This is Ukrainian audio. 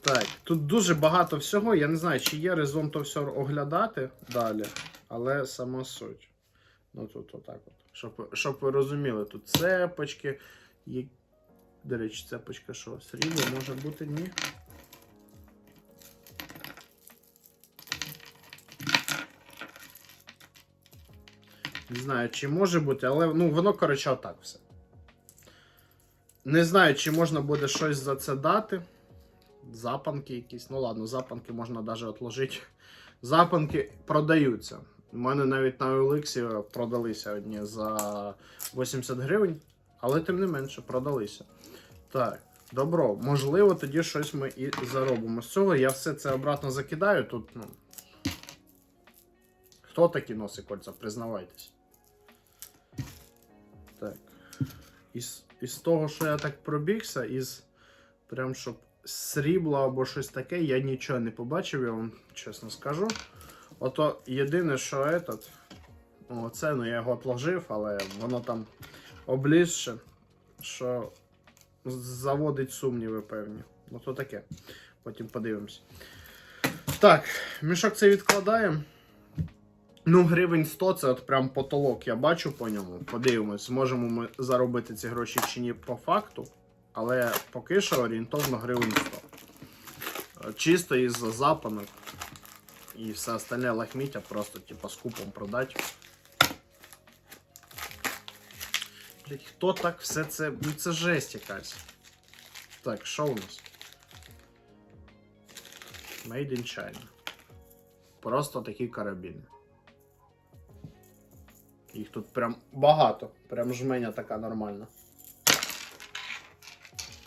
Так, тут дуже багато всього. Я не знаю, чи є резон то все оглядати далі, але сама суть. Ну тут отак от. Щоб, щоб ви розуміли, тут цепочки. Є... До речі, цепочка що? Срібло може бути ні. Не знаю, чи може бути, але ну, воно, коротше, отак все. Не знаю, чи можна буде щось за це дати. Запанки якісь. Ну ладно, запанки можна навіть отложити. Запанки продаються. У мене навіть на OLX продалися одні за 80 гривень, але тим не менше продалися. Так, добро, можливо, тоді щось ми і заробимо з цього. Я все це обратно закидаю. Тут, ну. Хто такі носить кольця? Признавайтесь. Так. Із, із того, що я так пробігся, із прям щоб срібла або щось таке, я нічого не побачив, я вам чесно скажу. Ото єдине, що этот, о, це, ну я його отложив, але воно там облізше, що заводить сумніви певні. Ну то таке. Потім подивимось. Так, мішок це відкладаємо. Ну, гривень 100 це от прям потолок, я бачу по ньому. Подивимось, зможемо ми заробити ці гроші чи ні по факту. Але поки що орієнтовно гривень 100. Е, Чисто із запанок. І все остальне лахміття просто типа з купом продати. Блять, хто так все це. Ну це жесть якась. Так, що у нас? Made in China. Просто такі карабіни. Їх тут прям багато. Прям жменя така нормальна.